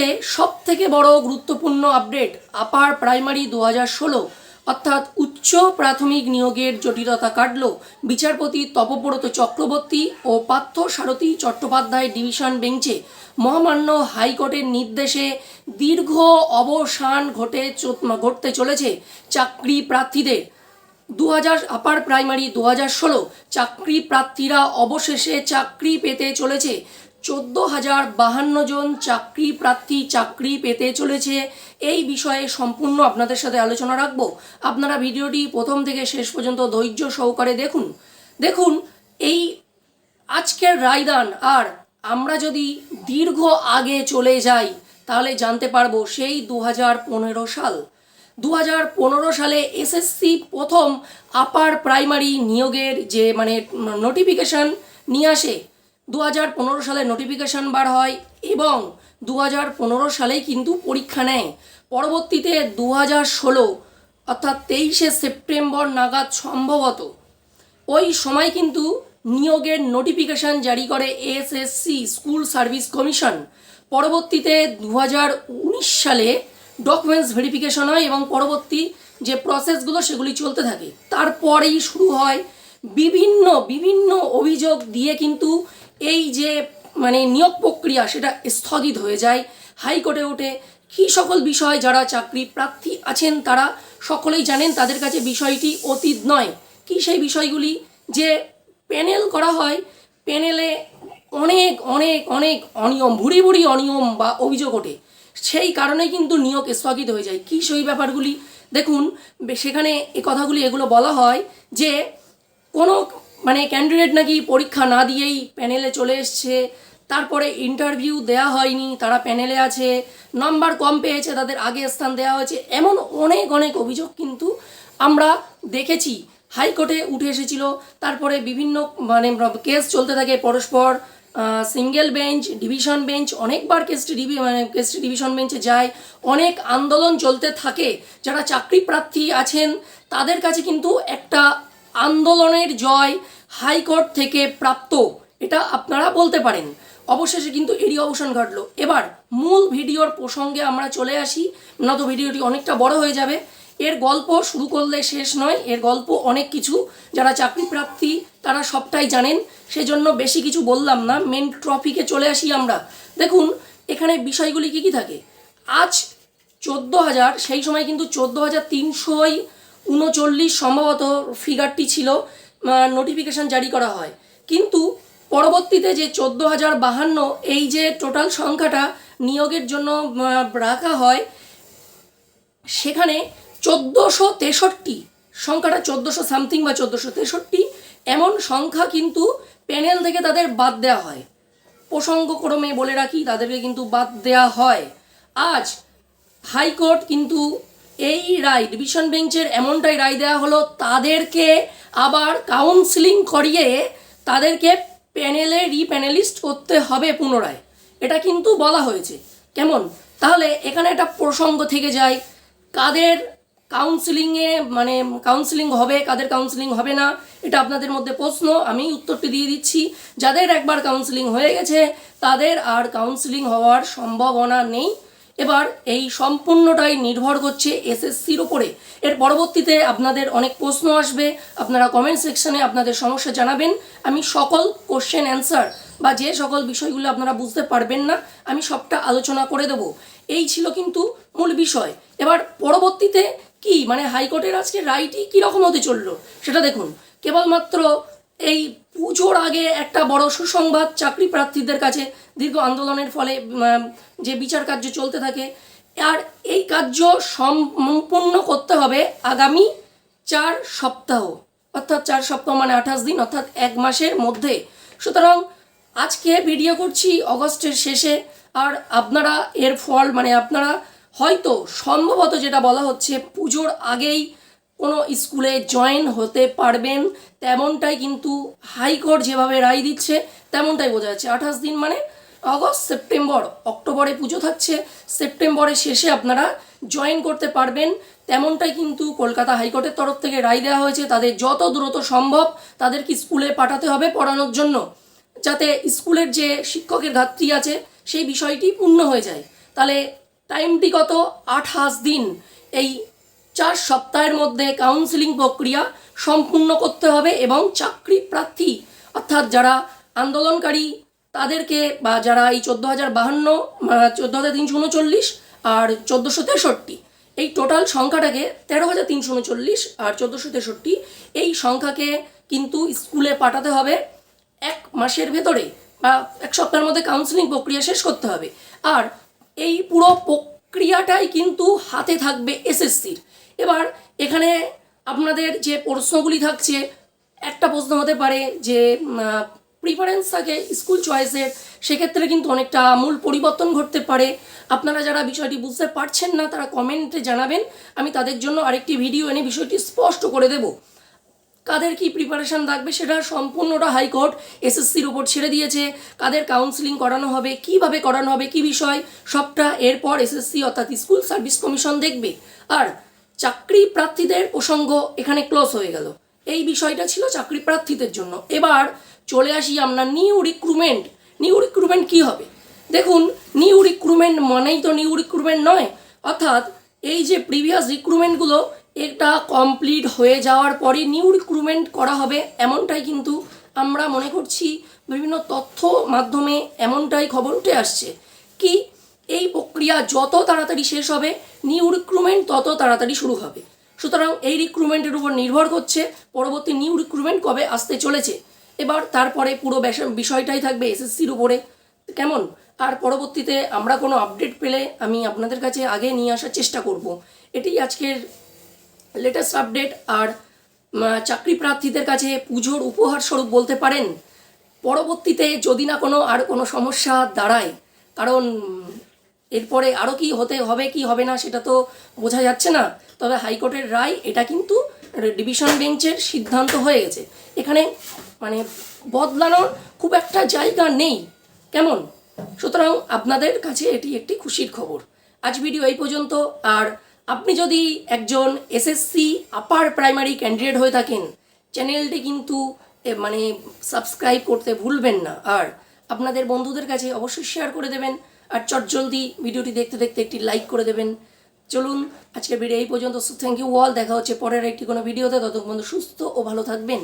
মুহূর্তে সব থেকে বড় গুরুত্বপূর্ণ আপডেট আপার প্রাইমারি দু হাজার ষোলো, অর্থাৎ উচ্চ প্রাথমিক নিয়োগের জটিলতা কাটল বিচারপতি তপব্রত চক্রবর্তী ও পার্থ সারথী চট্টোপাধ্যায় ডিভিশন বেঞ্চে। মহামান্য হাইকোর্টের নির্দেশে দীর্ঘ অবসান ঘটে ঘটতে চলেছে চাকরি প্রার্থীদের। দু হাজার আপার প্রাইমারি দু হাজার ষোলো, চাকরি প্রার্থীরা অবশেষে চাকরি পেতে চলেছে চোদ্দ হাজার বাহান্ন জন চাকরি প্রার্থী চাকরি পেতে চলেছে। এই বিষয়ে সম্পূর্ণ আপনাদের সাথে আলোচনা রাখব। আপনারা ভিডিওটি প্রথম থেকে শেষ পর্যন্ত ধৈর্য সহকারে দেখুন। দেখুন, এই আজকের রায়দান আর আমরা যদি দীর্ঘ আগে চলে যাই, তাহলে জানতে পারব সেই দু হাজার পনেরো সাল। দু হাজার পনেরো সালে এসএসসি প্রথম আপার প্রাইমারি নিয়োগের যে মানে নোটিফিকেশান নিয়ে আসে দু হাজার পনেরো সালে নোটিফিকেশান বার হয় এবং দু হাজার পনেরো সালেই কিন্তু পরীক্ষা নেয়। পরবর্তীতে দু ষোলো অর্থাৎ তেইশে সেপ্টেম্বর নাগাদ সম্ভবত। ওই সময় কিন্তু নিয়োগের নোটিফিকেশান জারি করে এসএসসি স্কুল সার্ভিস কমিশন পরবর্তীতে দু হাজার উনিশ সালে ডকুমেন্টস ভেরিফিকেশন হয় এবং পরবর্তী যে প্রসেসগুলো সেগুলি চলতে থাকে। তারপরেই শুরু হয় বিভিন্ন বিভিন্ন অভিযোগ দিয়ে কিন্তু এই যে মানে নিয়োগ প্রক্রিয়া সেটা স্থগিত হয়ে যায়। হাইকোর্টে ওঠে কী সকল বিষয় যারা চাকরি প্রার্থী আছেন তারা সকলেই জানেন তাদের কাছে বিষয়টি অতীত নয়। কি সেই বিষয়গুলি? যে প্যানেল করা হয়, প্যানেলে অনেক অনেক অনেক অনিয়ম ভুড়ি ভুড়ি অনিয়ম বা অভিযোগ ওঠে। সেই কারণে কিন্তু নিয়োগ স্থগিত হয়ে যায়। কী সেই ব্যাপারগুলি? দেখুন, সেখানে এ কথাগুলি এগুলো বলা হয় যে কোনো মানে ক্যান্ডিডেট নাকি পরীক্ষা না দিয়েই প্যানেলে চলে এসছে। তারপরে ইন্টারভিউ দেওয়া হয়নি, তারা প্যানেলে আছে। নাম্বার কম পেয়েছে, তাদের আগে স্থান দেওয়া হয়েছে। এমন অনেক অনেক অভিযোগ কিন্তু আমরা দেখেছি। হাইকোর্টে উঠে এসেছিল। তারপরে বিভিন্ন মানে কেস চলতে থাকে পরস্পর। সিঙ্গেল বেঞ্চ ডিভিশন বেঞ্চ অনেকবার কেসটি ডিভি মানে কেসটি ডিভিশন বেঞ্চে যায়। অনেক আন্দোলন চলতে থাকে। যারা চাকরি প্রার্থী আছেন, তাদের কাছে কিন্তু একটা আন্দোলনের জয় হাইকোর্ট থেকে প্রাপ্ত, এটা আপনারা বলতে পারেন। অবশেষে কিন্তু এরই অবসান ঘটলো। এবার মূল ভিডিওর প্রসঙ্গে আমরা চলে আসি। নয়তো ভিডিওটি অনেকটা বড় হয়ে যাবে। এর গল্প শুরু করলে শেষ নয়। এর গল্প অনেক কিছু। যারা চাকরি প্রার্থী, তারা সবটাই জানেন। সেজন্য বেশি কিছু বললাম না। মেন ট্রফিকে চলে আসি আমরা। দেখুন, এখানে বিষয়গুলি কী কী থাকে? আজ চোদ্দ হাজার, সেই সময় কিন্তু চোদ্দ হাজার তিনশোই উনচল্লিশ সম্ভবত ফিগারটি ছিল নোটিফিকেশান জারি করা হয়। কিন্তু পরবর্তীতে যে চোদ্দ হাজার বাহান্ন, এই যে টোটাল সংখ্যাটা নিয়োগের জন্য রাখা হয়, সেখানে চোদ্দোশো তেষট্টি, সংখ্যাটা চোদ্দোশো সামথিং বা চোদ্দোশো তেষট্টি, এমন সংখ্যা কিন্তু প্যানেল থেকে তাদের বাদ দেওয়া হয়। প্রসঙ্গক্রমে বলে রাখি, তাদেরকে কিন্তু বাদ দেওয়া হয়। আজ হাইকোর্ট কিন্তু এই রায় ডিভিশন বেঞ্চের এমনটাই রায় দেওয়া হলো, তাদেরকে আবার কাউন্সিলিং করিয়ে তাদেরকে প্যানেলে রিপ্যানেলিস্ট করতে হবে পুনরায়। এটা কিন্তু বলা হয়েছে। কেমন? তাহলে এখানে একটা প্রসঙ্গ থেকে যায়। কাদের কাউন্সিলিংয়ে মানে কাউন্সিলিং হবে, কাদের কাউন্সিলিং হবে না, এটা আপনাদের মধ্যে প্রশ্ন, আমি উত্তরটি দিয়ে দিচ্ছি। যাদের একবার কাউন্সিলিং হয়ে গেছে, তাদের আর কাউন্সিলিং হওয়ার সম্ভাবনা নেই। এবার এই সম্পূর্ণটাই নির্ভর করছে এসএসসির ওপরে এর পরবর্তীতে আপনাদের অনেক প্রশ্ন আসবে, আপনারা কমেন্ট সেকশনে আপনাদের সমস্যা জানাবেন। আমি সকল কোশ্চেন অ্যান্সার বা যে সকল বিষয়গুলো আপনারা বুঝতে পারবেন না, আমি সবটা আলোচনা করে দেবো। এই ছিল কিন্তু মূল বিষয়। এবার পরবর্তীতে কি? মানে হাইকোর্টের আজকে রায়টি কীরকম হতে চলল? সেটা দেখুন। কেবলমাত্র এই পুজোর আগে একটা বড় সুসংবাদ চাকরি প্রার্থীদের কাছে দীর্ঘ আন্দোলনের ফলে যে বিচার কার্য চলতে থাকে, আর এই কার্য সম্পূর্ণ করতে হবে আগামী চার সপ্তাহ, অর্থাৎ চার সপ্তাহ মানে আঠাশ দিন, অর্থাৎ এক মাসের মধ্যে। সুতরাং আজকে ভিডিও করছি অগস্টের শেষে, আর আপনারা এর ফল মানে আপনারা হয়তো সম্ভবত যেটা বলা হচ্ছে, পুজোর আগেই কোনো স্কুলে জয়েন হতে পারবেন, তেমনটাই কিন্তু হাইকোর্ট যেভাবে রায় দিচ্ছে, তেমনটাই বোঝা যাচ্ছে। আঠাশ দিন মানে আগস্ট সেপ্টেম্বর, অক্টোবরে পুজো থাকছে। সেপ্টেম্বরের শেষে আপনারা জয়েন করতে পারবেন। তেমনটাই কিন্তু কলকাতা হাইকোর্টের তরফ থেকে রায় দেওয়া হয়েছে, তাদের যত দ্রুত সম্ভব তাদেরকে স্কুলে পাঠাতে হবে পড়ানোর জন্য, যাতে স্কুলের যে শিক্ষকের ঘাটতি আছে, সেই বিষয়টি পূর্ণ হয়ে যায়। তাহলে টাইমটি কত? আঠাশ দিন। এই চার সপ্তাহের মধ্যে কাউন্সিলিং প্রক্রিয়া সম্পূর্ণ করতে হবে এবং চাকরি প্রার্থী, অর্থাৎ যারা আন্দোলনকারী, তাদেরকে বা যারা এই চোদ্দ হাজার বাহান্ন চোদ্দ হাজার তিনশো উনচল্লিশ আর চোদ্দোশো তেষট্টি, এই টোটাল সংখ্যাটাকে তেরো হাজার তিনশো উনচল্লিশ আর চোদ্দোশো তেষট্টি, এই সংখ্যাকে কিন্তু স্কুলে পাঠাতে হবে এক মাসের ভেতরে বা এক সপ্তাহের মধ্যে কাউন্সিলিং প্রক্রিয়া শেষ করতে হবে। আর এই পুরো প্রক্রিয়াটাই কিন্তু হাতে থাকবে এসএসসির। এবার এখানে আপনাদের যে প্রশ্নগুলি থাকছে, একটা প্রশ্ন হতে পারে যে প্রিফারেন্স থাকে স্কুল চয়েসের সেক্ষেত্রে কিন্তু অনেকটা আমূল পরিবর্তন ঘটতে পারে। আপনারা যারা বিষয়টি বুঝতে পারছেন না, তারা কমেন্টে জানাবেন। আমি তাদের জন্য আরেকটি ভিডিও এনে বিষয়টি স্পষ্ট করে দেবো। কাদের কি প্রিপারেশন থাকবে সেটা সম্পূর্ণটা হাইকোর্ট এসএসসির উপর ছেড়ে দিয়েছে। কাদের কাউন্সিলিং করানো হবে, কীভাবে করানো হবে, কি বিষয়, সবটা এরপর এসএসসি অর্থাৎ স্কুল সার্ভিস কমিশন দেখবে। আর চাকরি প্রার্থীদের প্রসঙ্গ এখানে ক্লোজ হয়ে গেল। এই বিষয়টা ছিল চাকরি প্রার্থীদের জন্য। এবার চলে আসি আমরা নিউ রিক্রুটমেন্ট নিউ রিক্রুটমেন্ট কী হবে? দেখুন নিউ রিক্রুটমেন্ট মানেই তো নিউ রিক্রুটমেন্ট নয়। অর্থাৎ এই যে প্রিভিয়াস রিক্রুটমেন্টগুলো এটা কমপ্লিট হয়ে যাওয়ার পরে নিউ রিক্রুটমেন্ট করা হবে এমনটাই কিন্তু আমরা মনে করছি। বিভিন্ন তথ্য মাধ্যমে এমনটাই খবর উঠে আসছে। কি? এই প্রক্রিয়া যত তাড়াতাড়ি শেষ হবে নিউ রিক্রুটমেন্ট তত তাড়াতাড়ি শুরু হবে। সুতরাং এই রিক্রুটমেন্টের উপর নির্ভর করছে পরবর্তী নিউ রিক্রুটমেন্ট কবে আসতে চলেছে। এবার তারপরে পুরো বিষয়টাই থাকবে এসএসসির উপরে। কেমন? আর পরবর্তীতে আমরা কোনো আপডেট পেলে আমি আপনাদের কাছে আগে নিয়ে আসার চেষ্টা করব। এটি আজকের লেটেস্ট আপডেট আর চাকরি প্রার্থীদের কাছে পুজোর উপহার স্বরূপ বলতে পারেন। পরবর্তীতে যদি না কোনো আর কোনো সমস্যা দাঁড়ায়, কারণ এরপরে আরও কি হতে হবে, কি হবে না সেটা তো বোঝা যাচ্ছে না। তবে হাইকোর্টের রায়, এটা কিন্তু ডিভিশন বেঞ্চের সিদ্ধান্ত হয়ে গেছে। এখানে মানে বদলানোর খুব একটা জায়গা নেই। কেমন? সুতরাং আপনাদের কাছে এটি একটি খুশির খবর। আজ ভিডিও এই পর্যন্ত। আর আপনি যদি একজন এসএসসি আপার প্রাইমারি ক্যান্ডিডেট হয়ে থাকেন, চ্যানেলটি কিন্তু মানে সাবস্ক্রাইব করতে ভুলবেন না। আর আপনাদের বন্ধুদের কাছে অবশ্যই শেয়ার করে দেবেন। আর চটজলদি ভিডিওটি দেখতে দেখতে একটি লাইক করে দেবেন। চলুন, আজকের ভিডিও এই পর্যন্ত। থ্যাংক ইউ অল দেখা হচ্ছে পরের একটি কোনো ভিডিওতে ততক্ষণ সুস্থ ও ভালো থাকবেন।